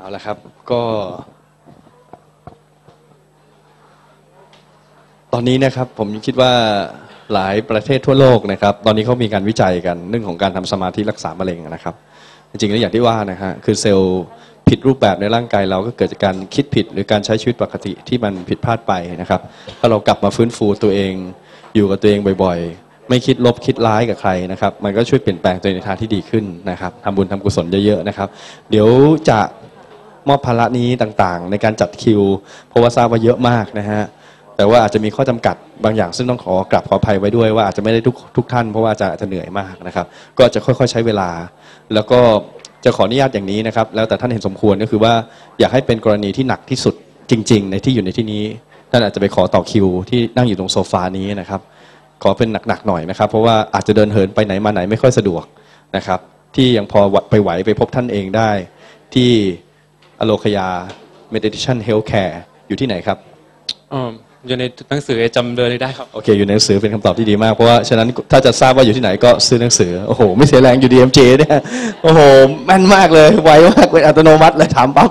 เอาละครับ ก็ ตอนนี้นะครับ ผมคิดว่าหลายประเทศทั่วโลกนะครับ ตอนนี้เขามีการวิจัยกันเรื่องของการทำสมาธิรักษามะเร็งนะครับ จริงๆแล้วอย่างที่ว่านะฮะคือเซลล์ผิดรูปแบบในร่างกายเราก็เกิดจากการคิดผิดหรือการใช้ชีวิตปกติที่มันผิดพลาดไปนะครับ ถ้าเรากลับมาฟื้นฟูตัวเองอยู่กับตัวเองบ่อยๆ ไม่คิดลบคิดร้ายกับใครนะครับ มันก็ช่วยเปลี่ยนแปลงตัวเองในทางที่ดีขึ้นนะครับทำบุญทำกุศลเยอะๆนะครับ เดี๋ยวจะ มอบภาระนี้ต่างๆ ในการจัดคิว เพราะว่าทราบว่าเยอะมากนะฮะแต่ว่าอาจจะมีข้อจำกัดบางอย่างซึ่งต้องขอกลับขออภัยไว้ด้วยว่าอาจจะไม่ได้ทุกทุกท่านเพราะว่าจะอาจจะเหนื่อยมากนะครับ ก็จะค่อยๆใช้เวลา แล้วก็จะขออนุญาตอย่างนี้นะครับ แล้วแต่ท่านเห็นสมควรก็คือว่าอยากให้เป็นกรณีที่หนักที่สุดจริง ๆ ในที่อยู่ในที่นี้ท่านอาจจะไปขอต่อคิว ที่นั่งอยู่ตรงโซฟานี้นะครับ ขอเป็นหนักๆหน่อยนะครับ เพราะว่าอาจจะเดินเหินไปไหนมาไหนไม่ค่อยสะดวกนะครับ ที่ยังพอไปไหวไปพบท่านเองได้ ที่ อโลคยา Meditation Healthcare อยู่ที่ไหนครับอ๋ออยู่ในหนังสือจำเลยได้ครับ โอเค อยู่ในหนังสือเป็นคำตอบที่ดีมาก เพราะว่าฉะนั้นถ้าจะทราบว่าอยู่ที่ไหนก็ซื้อหนังสือ โอ้โห ไม่เสียแรงอยู่ดีเอ็มเจเนี่ย โอ้โห แม่นมากเลย ไวมากเป็นอัตโนมัติเลยถามปั๊บ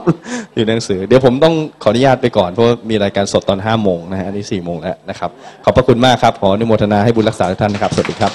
อยู่ในหนังสือ เดี๋ยวผมต้องขออนุญาตไปก่อน เพราะมีรายการสดตอน5้าโมงนะฮะนี่สี่โมงแล้วนะครับ ขอบพระคุณมากครับ ขออนุโมทนาให้บุญรักษาท่านนะครับ สวัสดีครับ